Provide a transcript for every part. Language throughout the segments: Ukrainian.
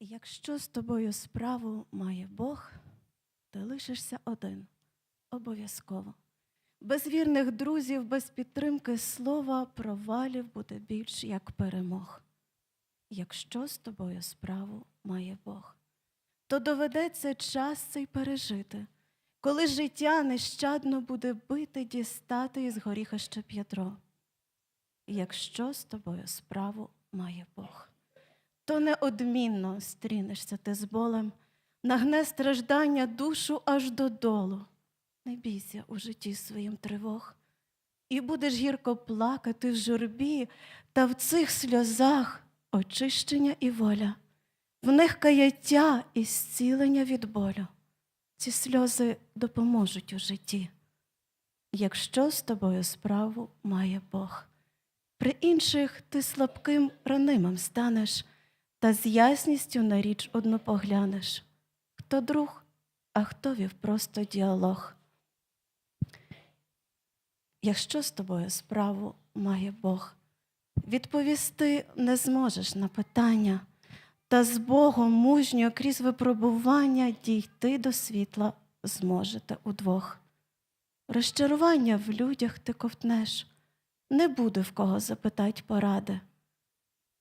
Якщо з тобою справу має Бог, ти лишишся один обов'язково. Без вірних друзів, без підтримки слова, провалів буде більш як перемог. Якщо з тобою справу має Бог, то доведеться час цей пережити, коли життя нещадно буде бити, дістати із горіха ще п'ятро. Якщо з тобою справу має Бог, то неодмінно стрінешся ти з болем, нагне страждання душу аж додолу. Не бійся у житті своїм тривог, і будеш гірко плакати в журбі, та в цих сльозах очищення і воля, в них каяття і зцілення від болю. Ці сльози допоможуть у житті. Якщо з тобою справу має Бог, при інших ти слабким ранимим станеш, та з ясністю на річ одну поглянеш. Хто друг, а хто вів просто діалог. Якщо з тобою справу має Бог, відповісти не зможеш на питання, та з Богом мужньо крізь випробування дійти до світла зможете удвох. Розчарування в людях ти ковтнеш, не буде в кого запитать поради.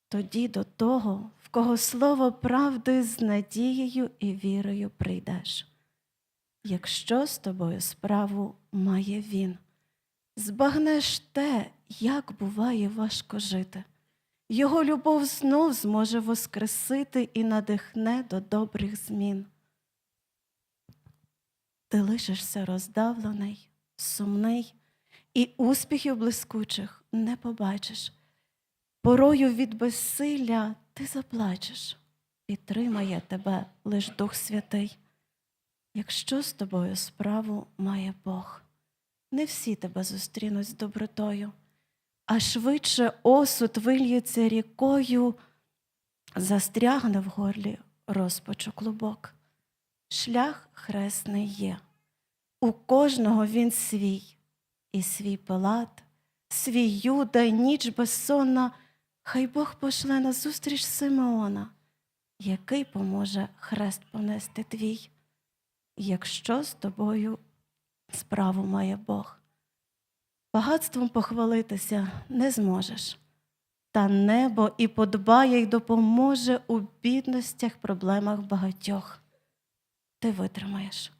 Тоді до того, в кого слово правди з надією і вірою прийдеш. Якщо з тобою справу має він, збагнеш те, як буває важко жити. Його любов знов зможе воскресити і надихне до добрих змін. Ти лишишся роздавлений, сумний, і успіхів блискучих не побачиш. Порою від безсилля ти заплачеш, підтримає тебе лиш Дух Святий. Якщо з тобою справу має Бог, не всі тебе зустрінуть з добротою, а швидше осуд вильється рікою, застрягне в горлі розпачу клубок. Шлях хресний є, у кожного він свій, і свій пилат, свій юда, ніч безсонна, хай Бог пошле на зустріч Симеона, який поможе хрест понести твій, якщо з тобою справу має Бог. Багатством похвалитися не зможеш, та небо і подбає й допоможе у бідностях, проблемах багатьох. Ти витримаєш,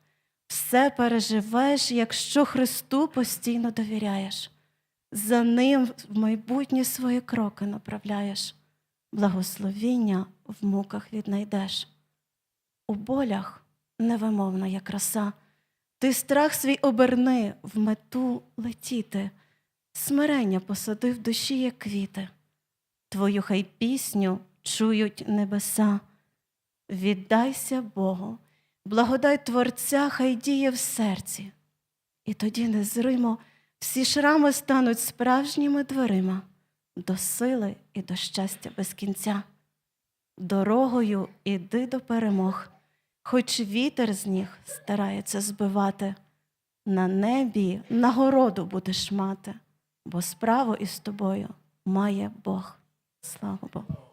все переживеш, якщо Христу постійно довіряєш, за ним в майбутнє свої кроки направляєш, благословіння в муках віднайдеш. У болях невимовна є краса. Ти страх свій оберни в мету летіти, смирення посади в душі, як квіти. Твою хай пісню чують небеса. Віддайся Богу, благодай Творця, хай діє в серці. І тоді незримо всі шрами стануть справжніми дверима до сили і до щастя без кінця. Дорогою іди до перемог хоч вітер з ніг старається збивати, на небі нагороду будеш мати, бо справу із тобою має Бог. Слава Богу.